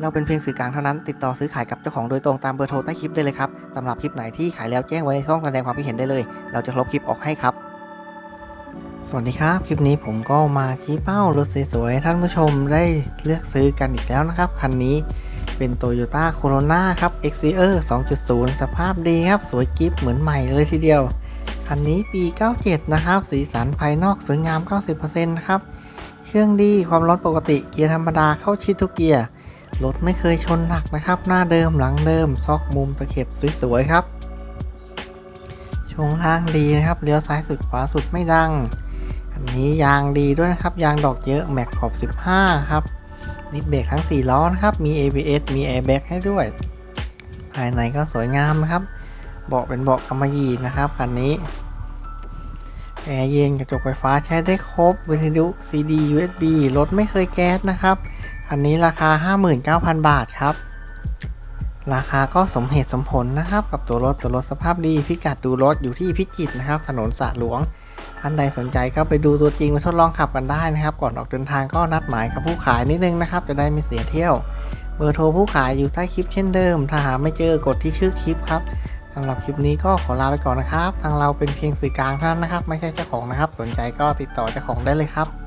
เราเป็นเพียงสื่อกลางเท่านั้น ติดต่อซื้อขายกับเจ้าของโดยตรงตามเบอร์โทรใต้คลิปได้เลยครับสำหรับคลิปไหนที่ขายแล้วแจ้งไว้ในช่องแสดงความคิดเห็นได้เลย เราจะลบคลิปออกให้ครับ สวัสดีครับ คลิปนี้ผมก็มาชี้เป้ารถสวยๆท่านผู้ชมได้เลือกซื้อกันอีกแล้วนะครับ คันนี้เป็น Toyota Corona ครับ XCR 2.0 สภาพดีครับ สวยกิฟเหมือนใหม่เลยทีเดียว คันนี้ปี 97 นะครับ สีสันภายนอกสวยงาม 90%นะครับ เครื่องดีความร้อนปกติเกียร์ธรรมดาเข้าชิดทุกเกียร์ รถไม่เคยชนหนักนะครับ หน้าเดิมหลังเดิม ซอกมุมตะเข็บสวยๆครับช่วงล่างดีนะครับเลี้ยวซ้ายสุดขวาสุดไม่ดัง อันนี้ยางดีด้วยนะครับ ยางดอกเยอะแม็กขอบ 15 ครับนิดเบรกทั้ง 4 ล้อนะครับ มี ABS มี Airbag ให้ด้วย ภายในก็สวยงามนะครับ เบาะเป็นเบาะกำมะหยี่นะครับคันนี้ แอร์เย็นกระจกไฟฟ้าใช้ได้ครบวิทยุ CD USB รถไม่เคยแก๊สนะครับคันนี้ราคา 59,000 บาทครับ ราคาก็สมเหตุสมผลนะครับ กับตัวรถตัวรถสภาพดี พิกัดดูรถอยู่ที่พิจิตรนะครับ ถนนสระหลวง ท่านใดสนใจก็ไปดูตัวจริงไปทดลองขับกันได้นะครับ ก่อนออกเดินทางก็นัดหมายกับผู้ขายนิดนึงนะครับ จะได้ไม่เสียเที่ยว เบอร์โทรผู้ขายอยู่ใต้คลิปเช่นเดิม ถ้าหาไม่เจอกดที่ชื่อคลิปครับ สำหรับคลิปนี้ก็ขอลาไปก่อนนะครับ ทางเราเป็นเพียงสื่อกลางเท่านั้นนะครับ ไม่ใช่เจ้าของนะครับ สนใจก็ติดต่อเจ้าของได้เลยครับ